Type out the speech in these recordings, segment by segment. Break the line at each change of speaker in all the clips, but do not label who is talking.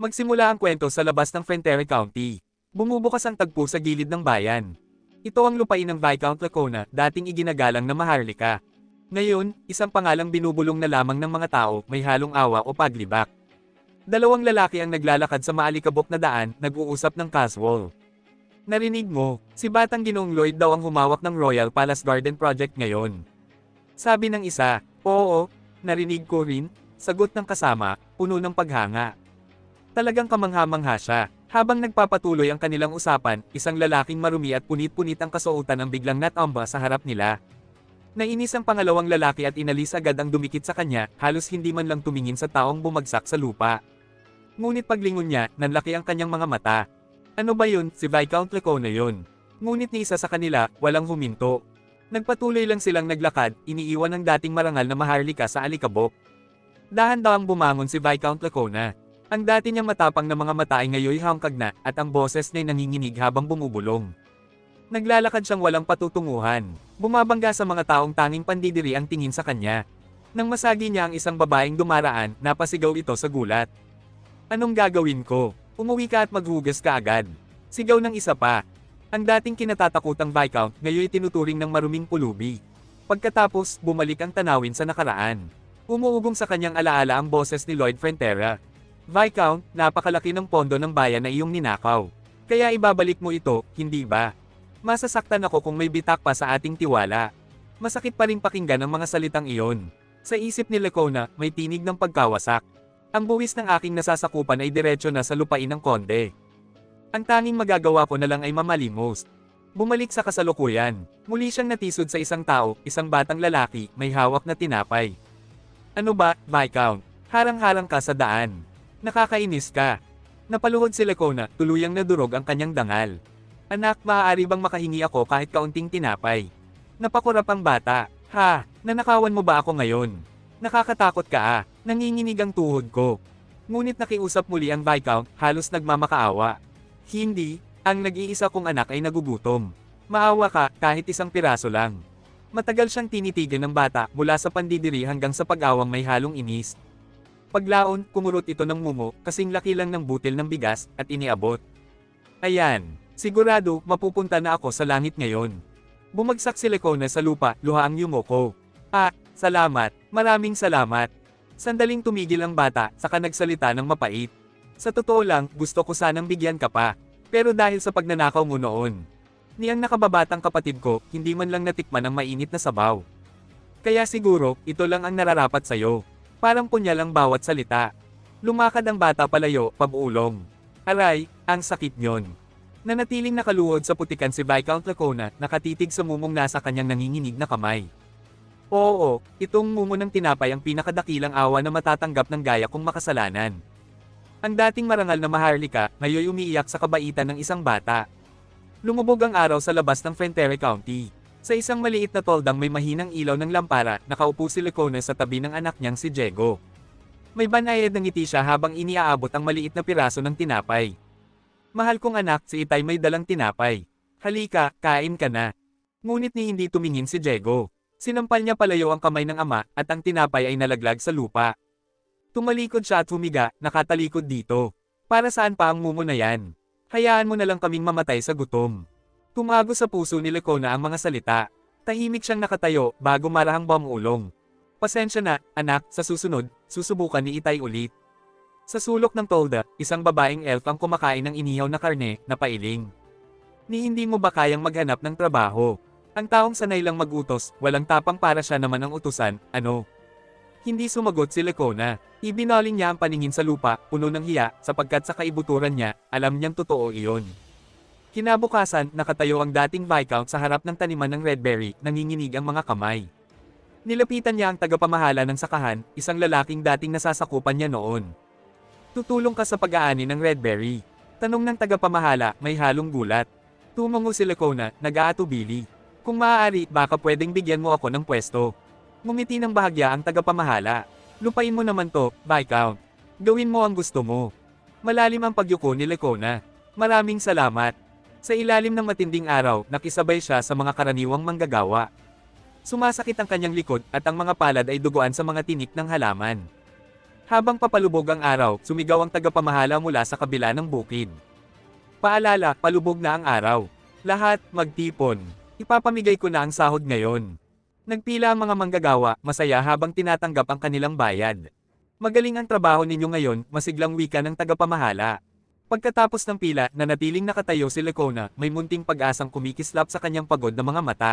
Magsimula ang kwento sa labas ng Frontier County. Bumubukas ang tagpo sa gilid ng bayan. Ito ang lupain ng Viscount Lacona, dating iginagalang na Maharlika. Ngayon, isang pangalang binubulong na lamang ng mga tao, may halong awa o paglibak. Dalawang lalaki ang naglalakad sa maalikabok na daan, nag-uusap ng casual. Narinig mo, si Batang Ginoong Lloyd daw ang humawak ng Royal Palace Garden Project ngayon. Sabi ng isa, oo, narinig ko rin, sagot ng kasama, puno ng paghanga. Talagang kamangha-mangha siya. Habang nagpapatuloy ang kanilang usapan, isang lalaking marumi at punit-punit ang kasuotan ang biglang natamba sa harap nila. Nainis ang pangalawang lalaki at inalis agad ang dumikit sa kanya, halos hindi man lang tumingin sa taong bumagsak sa lupa. Ngunit paglingon niya, nanlaki ang kanyang mga mata. Ano ba yun, si Viscount Lacona yun? Ngunit ni isa sa kanila, walang huminto. Nagpatuloy lang silang naglakad, iniiwan ang dating marangal na maharlika sa alikabok. Dahan-dahang bumangon si Viscount Lacona. Ang dati niyang matapang na mga mata ay ngayoy hangkag na, at ang boses niya'y nanginginig habang bumubulong. Naglalakad siyang walang patutunguhan. Bumabangga sa mga taong tanging pandidiri ang tingin sa kanya. Nang masagi niya ang isang babaeng dumaraan, napasigaw ito sa gulat. Anong gagawin ko? Umuwi ka at maghugas ka agad. Sigaw ng isa pa. Ang dating kinatatakutang Viscount, ngayon tinuturing ng maruming pulubi. Pagkatapos, bumalik ang tanawin sa nakaraan. Umuugong sa kanyang alaala ang boses ni Lloyd Frontera. Viscount, napakalaki ng pondo ng bayan na iyong ninakaw. Kaya ibabalik mo ito, hindi ba? Masasaktan ako kung may bitak pa sa ating tiwala. Masakit pa rin pakinggan ang mga salitang iyon. Sa isip ni Lacona, may tinig ng pagkawasak. Ang buwis ng aking nasasakupan ay diretsyo na sa lupain ng konde. Ang tanging magagawa ko na lang ay mamalimos. Bumalik sa kasalukuyan. Muli siyang natisod sa isang tao, isang batang lalaki, may hawak na tinapay. Ano ba, Viscount? Harang-harang ka sa daan. Nakakainis ka. Napaluhod si Lacona, tuluyang nadurog ang kanyang dangal. Anak, maaari bang makahingi ako kahit kaunting tinapay? Napakurap ang bata. Ha, nanakawan mo ba ako ngayon? Nakakatakot ka ah, nanginginig ang tuhod ko. Ngunit nakiusap muli ang Viscount, halos nagmamakaawa. Hindi, ang nag-iisa kong anak ay nagugutom. Maawa ka, kahit isang piraso lang. Matagal siyang tinitigan ng bata mula sa pandidiri hanggang sa pag-awang may halong inis. Paglaon, kumurot ito ng mumo, kasing laki lang ng butil ng bigas, at iniabot. Ayan, sigurado, mapupunta na ako sa langit ngayon. Bumagsak si Lecona sa lupa, luha ang yumoko. Ah, salamat, maraming salamat. Sandaling tumigil ang bata, saka nagsalita ng mapait. Sa totoo lang, gusto ko sanang bigyan ka pa. Pero dahil sa pagnanakaw mo noon. Niyang nakababatang kapatid ko, hindi man lang natikman ang mainit na sabaw. Kaya siguro, ito lang ang nararapat sa'yo. Parang punya lang bawat salita. Lumakad ang bata palayo, pabulong. Aray, ang sakit nyon. Nanatiling nakaluhod sa putikan si Viscount Lacona, nakatitig sa mumong nasa kanyang nanginginig na kamay. Oo, itong mumo ng tinapay ang pinakadakilang awa na matatanggap ng gaya kong makasalanan. Ang dating marangal na maharlika, ngayon umiiyak sa kabaitan ng isang bata. Lumubog ang araw sa labas ng Frontier County. Sa isang maliit na toldang may mahinang ilaw ng lampara, nakaupo si Lecona sa tabi ng anak niyang si Diego. May banayad ng ngiti siya habang iniaabot ang maliit na piraso ng tinapay. Mahal kong anak, si Itay may dalang tinapay. Halika, kain ka na. Ngunit ni hindi tumingin si Diego. Sinampal niya palayo ang kamay ng ama, at ang tinapay ay nalaglag sa lupa. Tumalikod siya at humiga, nakatalikod dito. Para saan pa ang mumo na yan? Hayaan mo na lang kaming mamatay sa gutom. Tumago sa puso ni Lecona ang mga salita. Tahimik siyang nakatayo, bago marahang bamulong. Pasensya na, anak, sa susunod, susubukan ni Itay ulit. Sa sulok ng tolda, isang babaeng elf ang kumakain ng inihaw na karne, na pailing. Ni hindi mo ba kayang maghanap ng trabaho? Ang taong sanay lang magutos, walang tapang para siya naman ang utusan, ano? Hindi sumagot si Lecona. Ibinaling niya ang paningin sa lupa, puno ng hiya, sapagkat sa kaibuturan niya, alam niyang totoo iyon. Kinabukasan, nakatayo ang dating Viscount sa harap ng taniman ng Redberry, nanginginig ang mga kamay. Nilapitan niya ang tagapamahala ng sakahan, isang lalaking dating nasasakupan niya noon. Tutulong ka sa pag-aani ng Redberry. Tanong ng tagapamahala, may halong gulat. Tumango si Lecona, nag-aatubili. Kung maaari, baka pwedeng bigyan mo ako ng pwesto. Ngumiti ng bahagya ang tagapamahala. Lupain mo naman to, Viscount. Gawin mo ang gusto mo. Malalim ang pagyuko ni Lecona. Maraming salamat. Sa ilalim ng matinding araw, nakisabay siya sa mga karaniwang manggagawa. Sumasakit ang kanyang likod at ang mga palad ay duguan sa mga tinik ng halaman. Habang papalubog ang araw, sumigaw ang tagapamahala mula sa kabila ng bukid. Paalala, palubog na ang araw. Lahat, magtipon. Ipapamigay ko na ang sahod ngayon. Nagpila ang mga manggagawa, masaya habang tinatanggap ang kanilang bayad. Magaling ang trabaho ninyo ngayon, masiglang wika ng tagapamahala. Pagkatapos ng pila, nanatiling nakatayo si Lecona, may munting pag-asang kumikislap sa kanyang pagod na mga mata.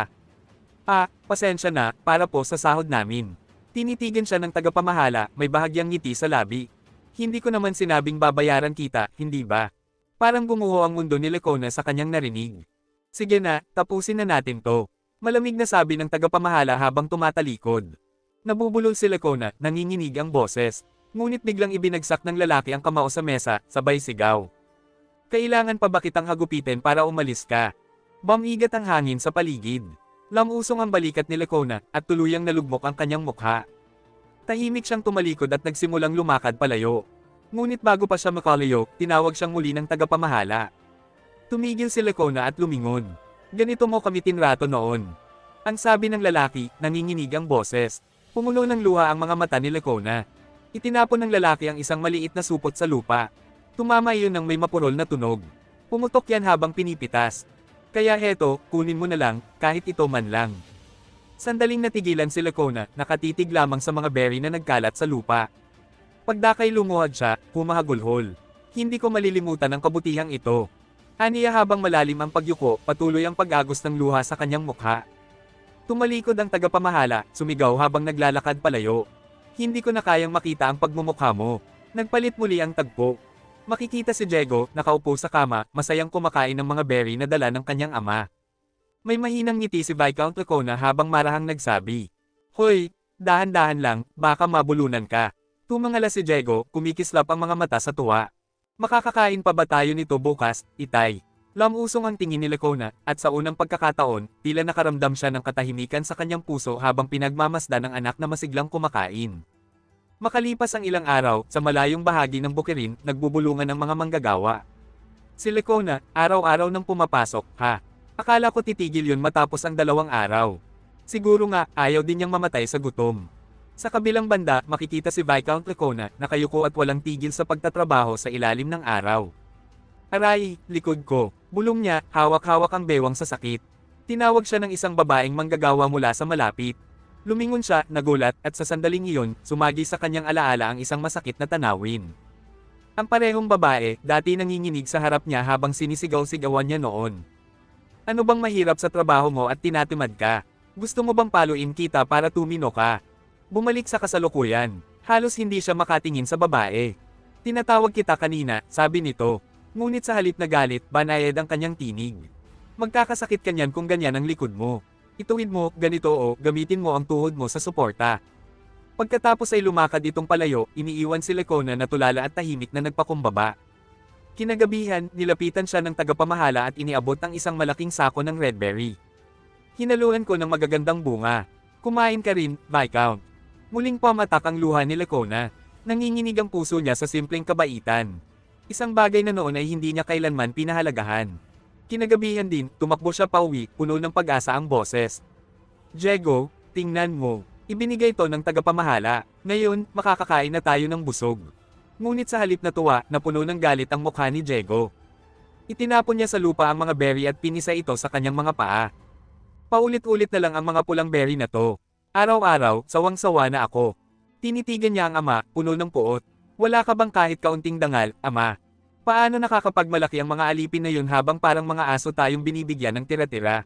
Ah, pasensya na, para po sa sahod namin. Tinitigan siya ng tagapamahala, may bahagyang ngiti sa labi. Hindi ko naman sinabing babayaran kita, hindi ba? Parang gumuho ang mundo ni Lecona sa kanyang narinig. Sige na, tapusin na natin to. Malamig na sabi ng tagapamahala habang tumatalikod. Nabubulol si Lecona, nanginginig ang boses. Ngunit biglang ibinagsak ng lalaki ang kamao sa mesa, sabay sigaw. Kailangan pa ba kitang hagupitin para umalis ka? Bamigat ang hangin sa paligid. Lamusong ang balikat ni Lecona, at tuluyang nalugmok ang kanyang mukha. Tahimik siyang tumalikod at nagsimulang lumakad palayo. Ngunit bago pa siya makalayo, tinawag siyang muli ng tagapamahala. Tumigil si Lecona at lumingon. Ganito mo kami tinrato noon. Ang sabi ng lalaki, nanginginig ang boses. Pumulo ng luha ang mga mata ni Lecona. Itinapon ng lalaki ang isang maliit na supot sa lupa. Tumama iyon ng may mapurol na tunog. Pumutok yan habang pinipitas. Kaya heto, kunin mo na lang, kahit ito man lang. Sandaling natigilan si Lecona, nakatitig lamang sa mga berry na nagkalat sa lupa. Pagdakay lumuhad siya, humahagulhol. Hindi ko malilimutan ang kabutihang ito. Aniya habang malalim ang pagyuko, patuloy ang pag-agos ng luha sa kanyang mukha. Tumalikod ang tagapamahala, sumigaw habang naglalakad palayo. Hindi ko na kayang makita ang pagmumukha mo. Nagpalit muli ang tagpo. Makikita si Diego, nakaupo sa kama, masayang kumakain ng mga berry na dala ng kanyang ama. May mahinang ngiti si Viscount Lacona habang marahang nagsabi. Hoy, dahan-dahan lang, baka mabulunan ka. Tumangala si Diego, kumikislap ang mga mata sa tuwa. Makakakain pa ba tayo nito bukas, itay? Lamusong ang tingin ni Lacona, at sa unang pagkakataon, tila nakaramdam siya ng katahimikan sa kanyang puso habang pinagmamasdan ng anak na masiglang kumakain. Makalipas ang ilang araw, sa malayong bahagi ng Bukirin, nagbubulungan ng mga manggagawa. Si Lecona, araw-araw nang pumapasok, ha? Akala ko titigil yun matapos ang dalawang araw. Siguro nga, ayaw din niyang mamatay sa gutom. Sa kabilang banda, makikita si Viscount Lecona, nakayuko at walang tigil sa pagtatrabaho sa ilalim ng araw. Aray, likod ko. Bulong niya, hawak-hawak ang bewang sa sakit. Tinawag siya ng isang babaeng manggagawa mula sa malapit. Lumingon siya, nagulat, at sa sandaling iyon, sumagi sa kanyang alaala ang isang masakit na tanawin. Ang parehong babae, dati nanginginig sa harap niya habang sinisigaw-sigawan niya noon. Ano bang mahirap sa trabaho mo at tinatimad ka? Gusto mo bang paluin kita para tumino ka? Bumalik sa kasalukuyan. Halos hindi siya makatingin sa babae. Tinatawag kita kanina, sabi nito. Ngunit sa halip na galit, banayad ang kanyang tinig. Magkakasakit kanyan kung ganyan ang likod mo. Ituwid mo, ganito o, gamitin mo ang tuhod mo sa suporta. Pagkatapos ay lumakad itong palayo, iniiwan si Lecona na tulala at tahimik na nagpakumbaba. Kinagabihan, nilapitan siya ng tagapamahala at iniabot ang isang malaking sako ng redberry. Hinaluan ko ng magagandang bunga. Kumain ka rin, Viscount. Muling pamatak ang luha ni Lecona. Nanginginig ang puso niya sa simpleng kabaitan. Isang bagay na noon ay hindi niya kailanman pinahalagahan. Kinagabihan din, tumakbo siya pauwi, puno ng pag-asa ang boses. Diego, tingnan mo. Ibinigay to ng tagapamahala. Ngayon, makakakain na tayo ng busog. Ngunit sa halip na tuwa, napuno ng galit ang mukha ni Diego. Itinapon niya sa lupa ang mga berry at pinisa ito sa kanyang mga paa. Paulit-ulit na lang ang mga pulang berry na to. Araw-araw, sawang-sawa na ako. Tinitigan niya ang ama, puno ng puot. Wala ka bang kahit kaunting dangal, ama? Paano nakakapagmalaki ang mga alipin na yun habang parang mga aso tayong binibigyan ng tira-tira?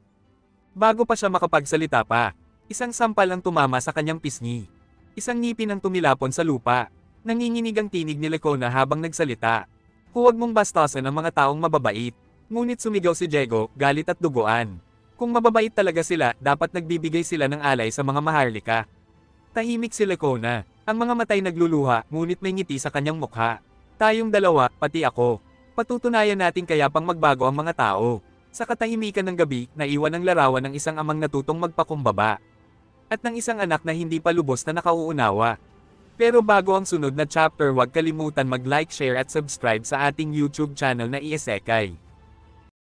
Bago pa siya makapagsalita pa, isang sampal ang tumama sa kanyang pisngi. Isang ngipin ang tumilapon sa lupa. Nanginginig ang tinig ni Lecona habang nagsalita. Huwag mong bastasan ang mga taong mababait. Ngunit sumigaw si Diego, galit at duguan. Kung mababait talaga sila, dapat nagbibigay sila ng alay sa mga maharlika. Tahimik si Lecona. Ang mga matay nagluluha, ngunit may ngiti sa kanyang mukha. Tayong dalawa, pati ako. Patutunayan natin kaya pang magbago ang mga tao. Sa katahimikan ng gabi, naiwan ang larawan ng isang amang natutong magpakumbaba. At ng isang anak na hindi pa lubos na nakauunawa. Pero bago ang sunod na chapter huwag kalimutan mag-like, share at subscribe sa ating YouTube channel na Iesekay.